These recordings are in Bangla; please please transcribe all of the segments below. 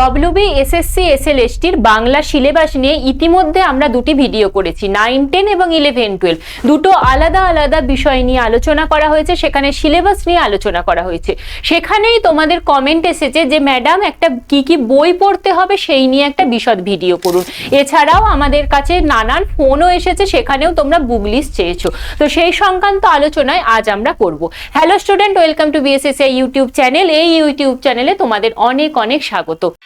ডব্লিউবি, এসএসসি, এসএলএসটির বাংলা সিলেবাস নিয়ে ইতিমধ্যে আমরা দুটি ভিডিও করেছি, নাইন, টেন এবং ইলেভেন, টুয়েলভ। দুটো আলাদা আলাদা বিষয় নিয়ে আলোচনা করা হয়েছে, সেখানে সিলেবাস নিয়ে আলোচনা করা হয়েছে। সেখানেই তোমাদের কমেন্ট এসেছে যে, ম্যাডাম, একটা কি কি বই পড়তে হবে সেই নিয়ে একটা বিশদ ভিডিও করুন। এছাড়াও আমাদের কাছে নানান ফোনও এসেছে, সেখানেও তোমরা বুক লিস্ট চেয়েছো। তো সেই সংক্রান্ত আলোচনায় আজ আমরা করব। Hello student, welcome to BSSI YouTube channel. এই ইউটিউব চ্যানেলে তোমাদের অনেক অনেক স্বাগত।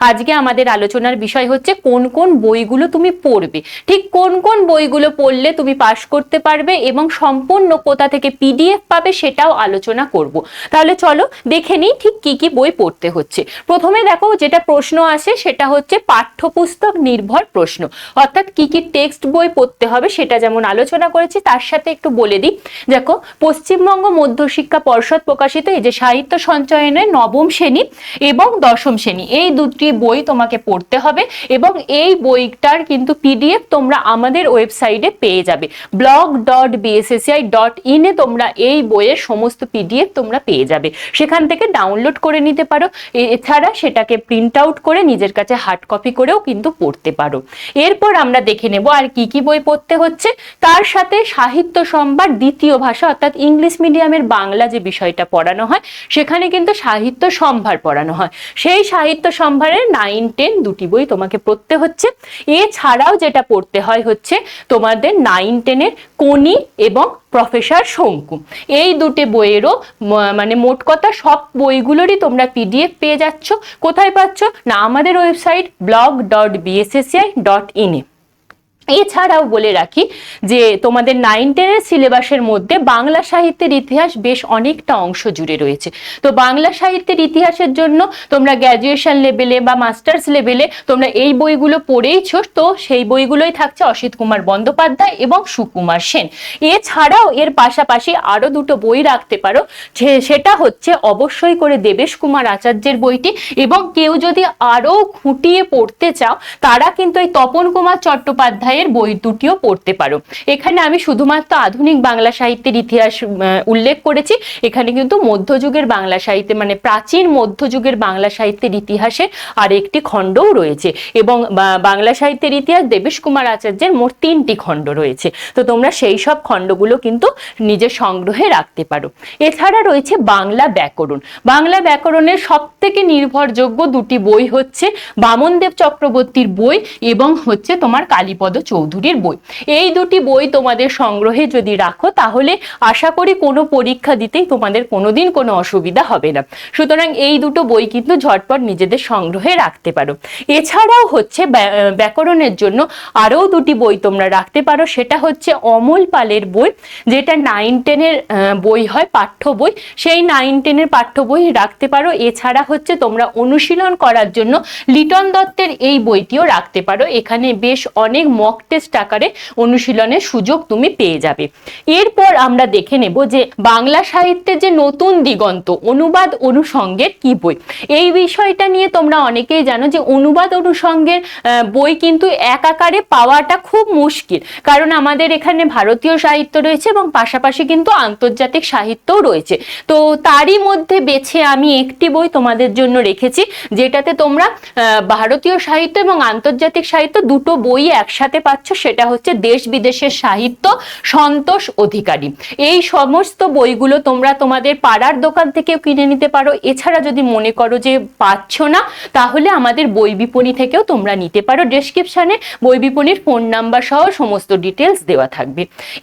আজকে আমাদের আলোচনার বিষয় হচ্ছে কোন কোন বইগুলো তুমি পড়বে। ঠিক কোন কোন বইগুলো পড়লে তুমি পাশ করতে পারবে এবং সম্পূর্ণ কোথা থেকে পিডিএফ পাবে সেটাও আলোচনা করব। তাহলে চলো দেখে নিই ঠিক কি কি বই পড়তে হচ্ছে। প্রথমে দেখো যেটা প্রশ্ন আসে সেটা হচ্ছে পাঠ্যপুস্তক নির্ভর প্রশ্ন। অর্থাৎ কি কি টেক্সট বই পড়তে হবে সেটা যেমন আলোচনা করেছি তার সাথে একটু বলে দিই। দেখো পশ্চিমবঙ্গ মধ্যশিক্ষা পর্ষদ প্রকাশিত এই যে সাহিত্য সঞ্চয়নের নবম শ্রেণি এবং দশম শ্রেণি। এই দুটি বই তোমাকে পড়তে হবে এবং এই বইটার কিন্তু পিডিএফ তোমরা আমাদের ওয়েবসাইটে পেয়ে যাবে। ব্লগ ডট বিএসএসিআই ডট ইনে তোমরা এই বইয়ের সমস্ত পিডিএফ তোমরা পেয়ে যাবে। সেখান থেকে ডাউনলোড করে নিতে পারো। এছাড়া সেটাকে প্রিন্ট আউট করে নিজের কাছে হার্ড কপি করেও কিন্তু পড়তে পারো। এরপর আমরা দেখে নেব আর কি কি বই পড়তে হচ্ছে। তার সাথে সাহিত্য সম্ভার দ্বিতীয় ভাষা অর্থাৎ ইংলিশ মিডিয়ামের বাংলা যে বিষয়টা পড়ানো হয়, সেখানে কিন্তু সাহিত্য সম্ভার পড়ানো হয়। সেই সাহিত্য সম্ভারের নাইন টেন দুটি বই তোমাকে পড়তে হচ্ছে। এছাড়াও যেটা পড়তে হয় হচ্ছে তোমাদের নাইন টেনের কোনি এবং প্রফেসর শঙ্কু। এই দুটি বইয়েরও মানে মোট কথা সব বইগুলোরই তোমরা পিডিএফ পেয়ে যাচ্ছ। কোথায় পাচ্ছ? না আমাদের website blog dot BSACI dot ইনে এছাড়াও বলে রাখি যে তোমাদের নাইন টেনের সিলেবাসের মধ্যে বাংলা সাহিত্যের ইতিহাস বেশ অনেকটা অংশ জুড়ে রয়েছে। তো বাংলা সাহিত্যের ইতিহাসের জন্য তোমরা গ্র্যাজুয়েশন লেভেলে বা মাস্টার্স লেভেলে তোমরা এই বইগুলো পড়েইছো, তো সেই বইগুলোই থাকছে অসিত কুমার বন্দ্যোপাধ্যায় এবং সুকুমার সেন। এছাড়াও এর পাশাপাশি আরও দুটো বই রাখতে পারো সেটা হচ্ছে অবশ্যই করে দেবেশ কুমার আচার্যের বইটি এবং কেউ যদি আরও খুঁটিয়ে পড়তে চাও, তারা কিন্তু এই তপন কুমার চট্টোপাধ্যায়ের বই দুটিও পড়তে পারো। এখানে আমি শুধুমাত্র আধুনিক বাংলা সাহিত্যের ইতিহাস উল্লেখ করেছি। এখানে কিন্তু মধ্যযুগের বাংলা সাহিত্যে মানে প্রাচীন মধ্যযুগের বাংলা সাহিত্যের ইতিহাসে আর একটি খণ্ডও রয়েছে এবং বাংলা সাহিত্যের ইতিহাস দেবেশ কুমার আচার্যের মোট তিনটি খণ্ড রয়েছে। তো তোমরা সেই সব খণ্ডগুলো কিন্তু নিজের সংগ্রহে রাখতে পারো। এছাড়া রয়েছে বাংলা ব্যাকরণ। বাংলা ব্যাকরণের সব থেকে নির্ভরযোগ্য দুটি বই হচ্ছে বামনদেব চক্রবর্তীর বই এবং হচ্ছে তোমার কালীপদ চৌধুরীর বই। এই দুটি বই তোমাদের সংগ্রহে যদি রাখো, তাহলে আশা করি কোনো পরীক্ষা দিতেই তোমাদের কোনোদিন কোনো অসুবিধা হবে না। সুতরাং এই দুটো বই কিন্তু ঝটপট নিজেদের সংগ্রহে রাখতে পারো। এছাড়াও হচ্ছে ব্যা- ব্যাকরণের জন্য আরও দুটি বই তোমরা রাখতে পারো। সেটা হচ্ছে অমল পালের বই, যেটা নাইন টেনের বই হয়, পাঠ্য বই। সেই নাইন টেনের পাঠ্য বই রাখতে পারো। এছাড়া হচ্ছে তোমরা অনুশীলন করার জন্য লিটন দত্তের এই বইটিও রাখতে পারো। এখানে বেশ অনেক মক টেস্ট আকারে অনুশীলনের সুযোগ তুমি পেয়ে যাবে। এরপর আমরা দেখে নেব যে বাংলা সাহিত্যের যে নতুন দিগন্ত, অনুবাদ অনুষঙ্গের কি বই? এই বিষয়টা নিয়ে তোমরা অনেকেই জানো যে অনুবাদ অনুষঙ্গের বই কিন্তু এক আকারে পাওয়াটা খুব মুশকিল। কারণ আমাদের এখানে ভারতীয় সাহিত্য রয়েছে এবং পাশাপাশি কিন্তু আন্তর্জাতিক সাহিত্যও রয়েছে। তো তারই মধ্যে বেছে আমি একটি বই তোমাদের জন্য রেখেছি, যেটাতে তোমরা ভারতীয় সাহিত্য এবং আন্তর্জাতিক সাহিত্য দুটো বই একসাথে পাচ্ছ সেটা হচ্ছে দেশ বিদেশের সাহিত্য, সন্তোষ অধিকারী। এই সমস্ত বইগুলো তোমরা তোমাদের পাড়ার দোকান থেকেও কিনে নিতে পারো। এছাড়া যদি মনে করো যে পাচ্ছ না, তাহলে আমাদের বই বিপণী থেকেও তোমরা নিতে পারো। ডেসক্রিপশনে বই বিপণীর ফোন নাম্বার সহ সমস্ত ডিটেলস দেওয়া থাকবে।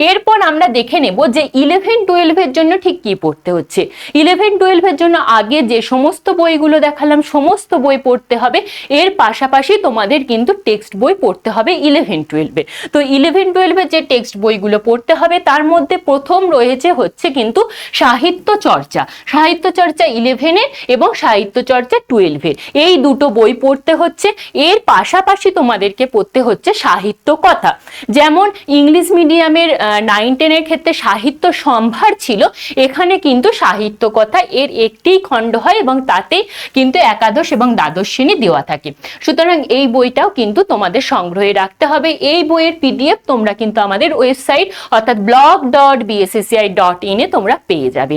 এরপর আমরা দেখে নেব যে ইলেভেন টুয়েলভের জন্য ঠিক কি পড়তে হচ্ছে। ইলেভেন টুয়েলভের জন্য আগে যে সমস্ত বইগুলো দেখালাম, সমস্ত বই পড়তে হবে। এর পাশাপাশি তোমাদের কিন্তু টেক্সট বই পড়তে হবে ইলেভেন টুয়েলভে তো ইলেভেন টুয়েলভের যে টেক্সট বইগুলো পড়তে হবে, তার মধ্যে প্রথম রয়েছে হচ্ছে কিন্তু সাহিত্য চর্চা। সাহিত্য চর্চা ইলেভেনের এবং সাহিত্য চর্চা টুয়েলভের এই দুটো বই পড়তে হচ্ছে, এর পাশাপাশি তোমাদেরকে পড়তে হচ্ছে সাহিত্য কথা। যেমন ইংলিশ মিডিয়ামের নাইন টেনের ক্ষেত্রে সাহিত্য সম্ভার ছিল, এখানে কিন্তু সাহিত্য কথা এর একটি খণ্ড হয় এবং তাতেই কিন্তু একাদশ এবং দ্বাদশ শ্রেণি দেওয়া থাকে। সুতরাং এই বইটাও কিন্তু তোমাদের সংগ্রহে রাখতে হবে এই বইয়ের পিডিএফ তোমরা কিন্তু আমাদের ওয়েবসাইট অর্থাৎ ব্লগ ডট বিএসএসিআই ডট ইনে তোমরা পেয়ে যাবে।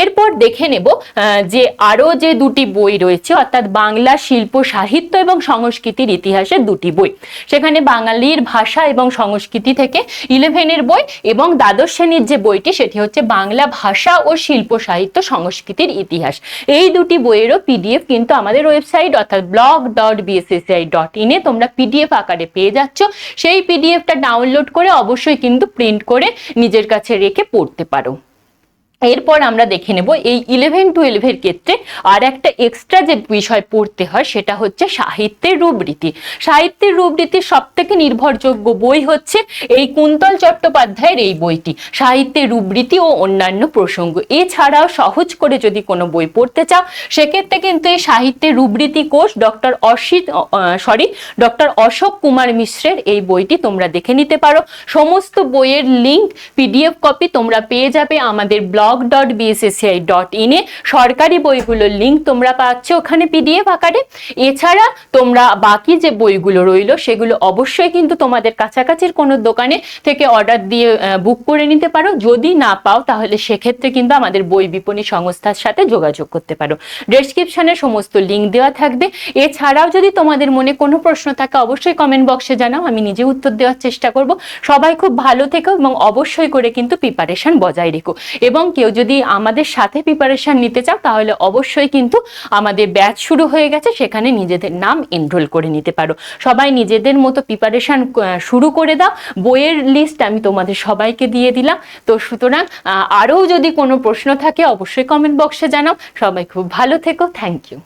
এরপর দেখে নেব যে আরও যে দুটি বই রয়েছে, অর্থাৎ বাংলা শিল্প, সাহিত্য এবং সংস্কৃতির ইতিহাসের দুটি বই। সেখানে বাঙালির ভাষা এবং সংস্কৃতি থেকে ইলেভেনের বই এবং দ্বাদশ শ্রেণির যে বইটি, সেটি হচ্ছে বাংলা ভাষা ও শিল্প, সাহিত্য, সংস্কৃতির ইতিহাস। এই দুটি বইয়েরও পিডিএফ কিন্তু আমাদের ওয়েবসাইট অর্থাৎ ব্লগ ডট বিএসএসআই ডট ইনে তোমরা পিডিএফ আকারে পেয়ে যাচ্ছ। সেই পিডিএফটা ডাউনলোড করে অবশ্যই কিন্তু প্রিন্ট করে নিজের কাছে রেখে পড়তে পারো। এরপর আমরা দেখে নেব এই ইলেভেন টুয়েলভের ক্ষেত্রে আর একটা এক্সট্রা যে বিষয় পড়তে হয় সেটা হচ্ছে সাহিত্যের রূপরীতি। সাহিত্যের রূপরীতির সব থেকে নির্ভরযোগ্য বই হচ্ছে এই কুন্তল চট্টোপাধ্যায়ের এই বইটি, সাহিত্যের রূপরীতি ও অন্যান্য প্রসঙ্গ। এছাড়াও সহজ করে যদি কোনো বই পড়তে চাও, সেক্ষেত্রে কিন্তু এই সাহিত্যের রূপরীতি কোষ doctor Asit sorry doctor Ashok Kumar মিশ্রের এই বইটি তোমরা দেখে নিতে পারো। সমস্ত বইয়ের লিঙ্ক পিডিএফ কপি তোমরা পেয়ে যাবে আমাদের ব্লগ ডট বিএসএসিআই ডট ইনে সরকারি বইগুলোর লিঙ্ক তোমরা পাচ্ছ ওখানে পিডিএফ আকারে। এছাড়া তোমরা বাকি যে বইগুলো রইল সেগুলো অবশ্যই কিন্তু তোমাদের কাছাকাছির কোনো দোকানে থেকে অর্ডার দিয়ে বুক করে নিতে পারো। যদি না পাও তাহলে সেক্ষেত্রে কিন্তু আমাদের বই বিপণী সংস্থার সাথে যোগাযোগ করতে পারো। ডেসক্রিপশনে সমস্ত লিঙ্ক দেওয়া থাকবে। এছাড়াও যদি তোমাদের মনে কোনো প্রশ্ন থাকে অবশ্যই কমেন্ট বক্সে জানাও, আমি নিজে উত্তর দেওয়ার চেষ্টা করব। সবাই খুব ভালো থেকো এবং অবশ্যই করে কিন্তু প্রিপারেশন বজায় রেখো। এবং কেউ যদি আমাদের সাথে প্রিপারেশান নিতে চাও, তাহলে অবশ্যই কিন্তু আমাদের ব্যাচ শুরু হয়ে গেছে, সেখানে নিজেদের নাম এনরোল করে নিতে পারো। সবাই নিজেদের মতো প্রিপারেশান শুরু করে দাও। বইয়ের লিস্ট আমি তোমাদের সবাইকে দিয়ে দিলাম। তো সুতরাং আরও যদি কোনো প্রশ্ন থাকে, অবশ্যই কমেন্ট বক্সে জানাও। সবাই খুব ভালো থেকো। Thank you